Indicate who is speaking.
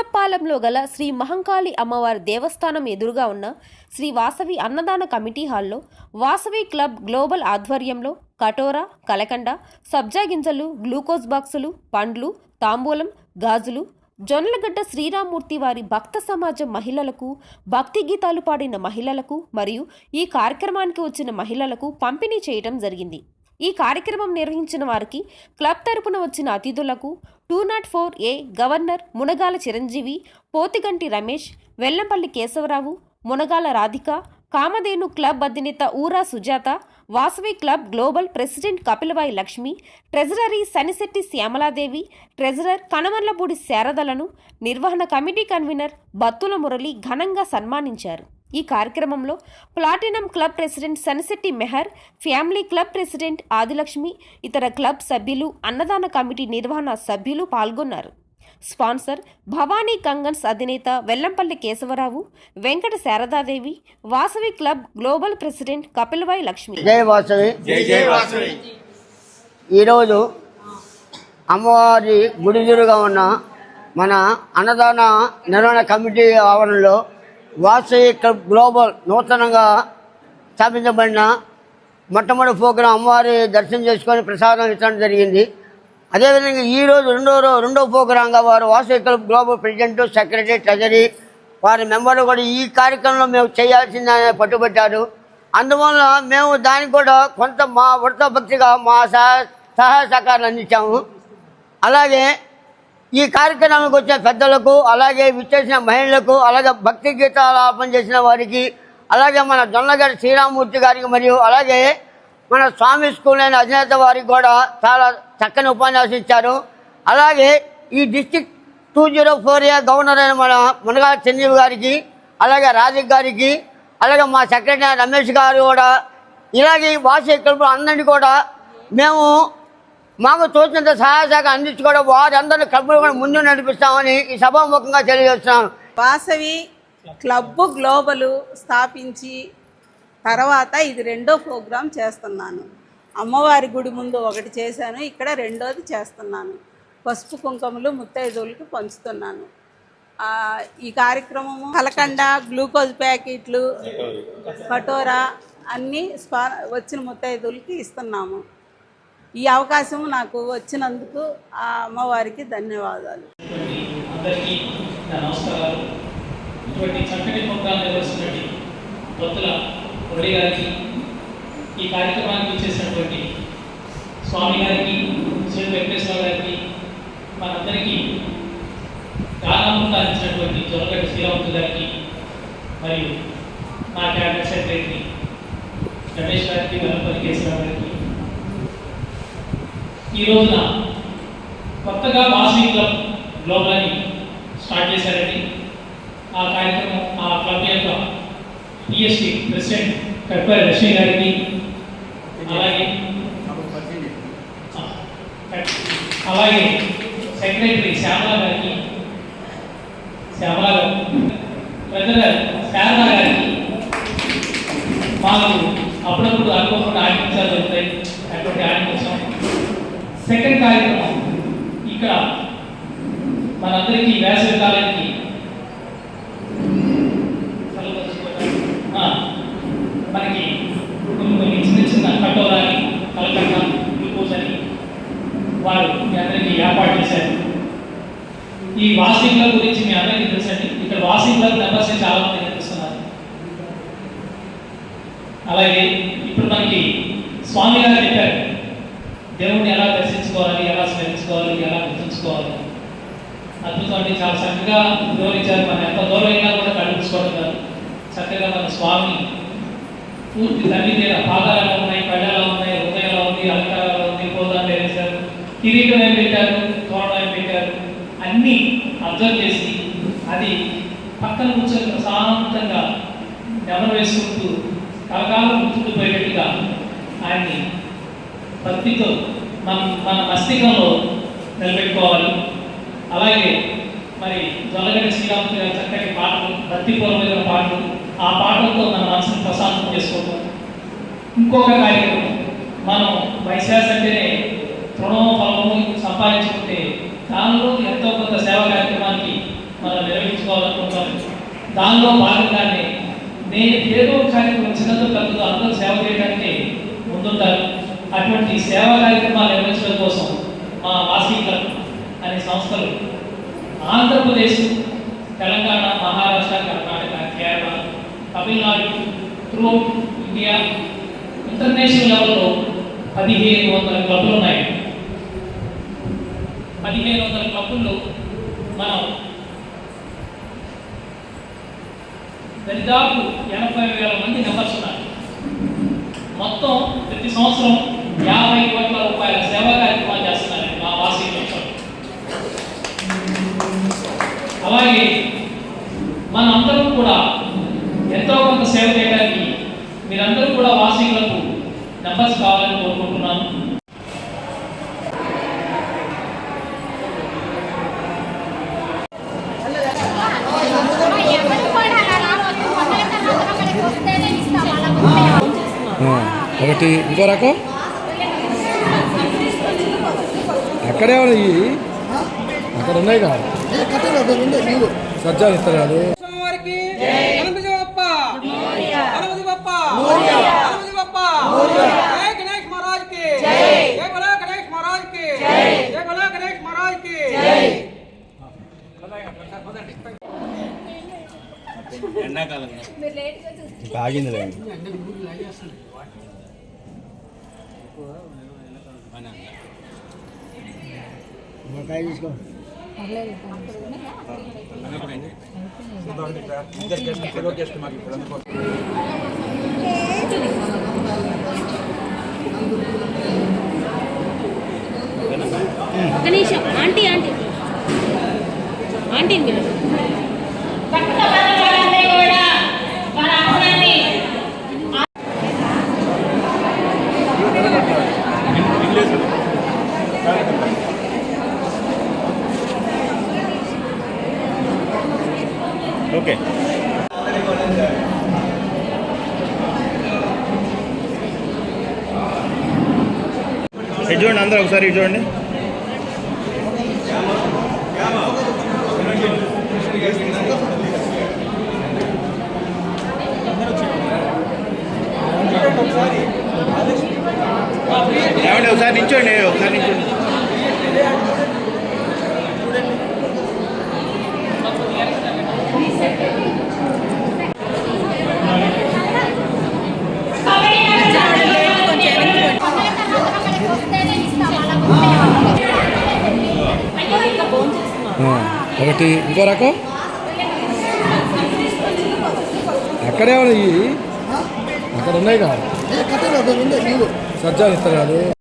Speaker 1: బైసప్పాలెంలో గల శ్రీ మహంకాళి అమ్మవారి దేవస్థానం ఎదురుగా ఉన్న శ్రీ వాసవి అన్నదాన కమిటీ హాల్లో వాసవి క్లబ్ గ్లోబల్ ఆధ్వర్యంలో కటోరా కలకండ సబ్జా గింజలు గ్లూకోజ్ బాక్సులు పండ్లు తాంబూలం గాజులు జొన్నలగడ్డ శ్రీరామూర్తి వారి భక్త సమాజం మహిళలకు భక్తి గీతాలు పాడిన మహిళలకు మరియు ఈ కార్యక్రమానికి వచ్చిన మహిళలకు పంపిణీ చేయడం జరిగింది. ఈ కార్యక్రమం నిర్వహించిన వారికి క్లబ్ తరపున వచ్చిన అతిథులకు two not four A governor Munagala Chiranjeevi Pothiganti Ramesh Vellampalli Kesavarao Munagala Radhika Kamadhenu club అధినేత Oora Sujatha Vasavi club global president Kapilavayi Lakshmi treasury Sanisetti Syamaladevi treasurer Kanamarlapudi శారదలను నిర్వహణ కమిటీ కన్వీనర్ బత్తుల మురళి ఘనంగా సన్మానించారు. ఈ కార్యక్రమంలో platinum club president Sanisetti Mehar family club president Adilakshmi ఇతర club సభ్యులు అన్నదాన committee నిర్వహణ సభ్యులు పాల్గొన్నారు. స్పాన్సర్ భవానీ కంగన్స్ అధినేత Vellampalli Kesavarao Venkata Saradadevi Vasavi club global president Kapilavayi Lakshmi.
Speaker 2: జై వాసవి.
Speaker 3: జై జై వాసవి.
Speaker 2: ఈరోజు అమ్మవారి గుడిదురుగా ఉన్న మన అన్నదాన నిర్వహణ కమిటీ ఆవరణలో వాసవి క్లబ్ గ్లోబల్ నూతనంగా స్థాపించబడిన మొట్టమొదటి ప్రోగ్రాం అమ్మవారి దర్శనం చేసుకొని ప్రసాదం ఇచ్చడం జరిగింది. అదేవిధంగా ఈరోజు రెండో రో రెండో ప్రోగ్రాంగా వారు Vasavi club global president secretary treasury వారి మెంబర్లు కూడా ఈ కార్యక్రమంలో మేము చేయాల్సిందని పట్టుబట్టారు. అందువల్ల మేము దానికి కూడా కొంత మా వృత భక్తిగా మా సహా సహాయ సహకారాలు అందించాము. అలాగే ఈ కార్యక్రమానికి వచ్చిన పెద్దలకు అలాగే విచ్చేసిన మహిళలకు అలాగే భక్తి గీతాలాపన చేసిన వారికి అలాగే మన జొన్నగారి శ్రీరామూర్తి గారికి మరియు అలాగే మన స్వామి స్కూల్ అయిన అధినేత వారికి కూడా చాలా చక్కని ఉపన్యాసం ఇచ్చారు. అలాగే ఈ district two zero four A governor అయిన మన మునగా చిరంజీవి గారికి అలాగే రాజిక్ గారికి అలాగే మా సెక్రటరీ రమేష్ గారు కూడా ఇలాగే వాసి క్లబ్ అందరినీ కూడా మేము మాకు తోచినంత సహాయ శాఖ అందించుకోవడం వారందరినీ క్లబ్లు కూడా ముందు నడిపిస్తామని ఈ సభాముఖంగా తెలియజేస్తున్నాను
Speaker 4: వాసవి క్లబ్ గ్లోబలు స్థాపించి తర్వాత ఇది రెండో ప్రోగ్రాం చేస్తున్నాను. అమ్మవారి గుడి ముందు ఒకటి చేశాను ఇక్కడ రెండోది చేస్తున్నాను. పసుపు కుంకుమలు ముత్తైదువులకు పంచుతున్నాను. ఆ, ఈ కార్యక్రమము కలకండ గ్లూకోజ్ ప్యాకెట్లు కటోరా అన్నీ స్పా వచ్చిన ముత్తైదువులకి ఇస్తున్నాము. ఈ అవకాశం నాకు వచ్చినందుకు ఆ అమ్మవారికి ధన్యవాదాలు.
Speaker 5: ఇటువంటి చక్కటి ప్రోగ్రాం నిర్వహిస్తున్నటువంటి భక్తుల మురళి గారికి ఈ కార్యక్రమానికి వచ్చేసినటువంటి స్వామి గారికి శ్రీ వెంకటేశ్వర గారికి మనందరికీ గానామృతాలు ఇచ్చినటువంటి జొరగడ్డ శ్రీరామూర్తి గారికి మరియు మా క్యాబినెట్ సెక్రటరీ రమేష్ గారికి వెల్లపల్లి కేశవరావు గారికి ఈ రోజున కొత్తగా వాసవి క్లబ్ గ్లోబల్ అని స్టార్ట్ చేశారండి. ఆ కార్యక్రమం ఆ క్లబ్ యొక్క పిఎస్టి ప్రెసిడెంట్ కట్పారి లక్ష్మి గారికి అలాగే అలాగే సెక్రటరీ శ్యామల గారికి శ్యామల గారు ట్రెజరర్ శారదా గారికి మాకు అప్పుడప్పుడు అనుకోకుండా ఆడించాలు జరుగుతాయి. అటువంటి ఆడించాం సెకండ్ కార్యక్రమం. ఇక్కడ మనందరికీ వేసవి కాలానికి మనకి కొన్ని కొన్ని చిన్న చిన్న కట్టోరాని కలకట్ట గ్లూకోజ్ అని వారు మీ అందరికీ ఏర్పాటు చేశారు. ఈ వాసింగ్ క్లబ్ గురించి మీ అందరికీ తెలుసండి. ఇక్కడ వాసింగ్ క్లబ్ మెంబర్స్ చాలా మంది కనిపిస్తున్నారు అలాగే ఇప్పుడు మనకి స్వామి గారు చెప్పారు. దేవుణ్ణి ఎలా దర్శించుకోవాలి ఎలా స్మరించుకోవాలి ఎలా గుర్తుంచుకోవాలి? అద్భుతం అండి చాలా చక్కగా వివరించారు. మనం ఎంత దూరం అయినా కూడా కనిపించుకోవడం కాదు. చక్కగా మన స్వామి పూర్తి తల్లి మీద పాదాలు ఎలా ఉన్నాయి కళ్ళు ఎలా ఉన్నాయి హృదయం ఎలా ఉంది అలంకారం ఎలా ఉంది పోదాలు వేశారు. కిరీటం ఏం పెట్టారు? తోరణం ఏం పెట్టారు? అన్నీ అబ్జర్వ్ చేసి అది పక్కన కూర్చొని ప్రశాంతంగా నెమరు వేసుకుంటూ కలకాలం గుర్తుండిపోయేట్టుగా ఆయన్ని భక్తితో మన మన మస్తికంలో నిలబెట్టుకోవాలి. అలాగే మరి జొల్లగడ్డ శ్రీరాములు గారి చక్కటి పాటలు భక్తిపూర్వమైన పాటలు ఆ పాటలతో మన మనసును ప్రశాంతం చేసుకోవటం. ఇంకొక కార్యక్రమం మనం వైశాఖ అంటేనే తృణము ఫలము సంపాదించుకుంటే దానిలో ఎంతో కొంత సేవ కార్యక్రమానికి మనం నిర్వహించుకోవాలనుకుంటాం దానిలో భాగంగానే నేను ఏదో ఒక కార్యక్రమం చిన్నదో పెద్దదో అందరూ సేవ చేయడానికి ముందుంటారు. అటువంటి సేవా కార్యక్రమాలు నిర్వహించడం కోసం మా వాసీకర్ అనే సంస్థలు Andhra Pradesh Telangana Maharashtra Karnataka Kerala Tamil Nadu through India international లెవెల్లో పదిహేను వందల క్లబ్లు ఉన్నాయి. పదిహేను వందల క్లబ్బుల్లో మనం దరిదాపు ఎనభై వేల మంది మెంబర్స్ ఉన్నారు మొత్తం ప్రతి సంవత్సరం యాభై కోట్ల రూపాయల సేవా కార్యక్రమాలు చేస్తున్నారండి మా వాసీ క్లబ్స్ అలాగే మనందరం కూడా ఎంతో కొంత సేవ చేయడానికి మీరందరూ కూడా వాసీలకు నంబర్స్ కావాలని కోరుకుంటున్నాను.
Speaker 3: ఒకటి ఇంకో రకం? అక్కడే ఉన్నాయి అక్కడ ఉన్నాయి కదా సజ్జాలు ఇస్తారు ఆగింది
Speaker 1: ఒక నిమిషం ఆంటీ ఆంటీ. ఆంటీని పిలువు
Speaker 3: ఇది చూడండి అందరూ ఒకసారి ఇది చూడండి. ఏమండి ఒకసారి నించోండి ఒకసారి నించోండి ఒకటి. ఇంకో రకం? అక్కడే ఉన్నాయి అక్కడ ఉన్నాయి కదా? సజ్జాలు ఇస్తారు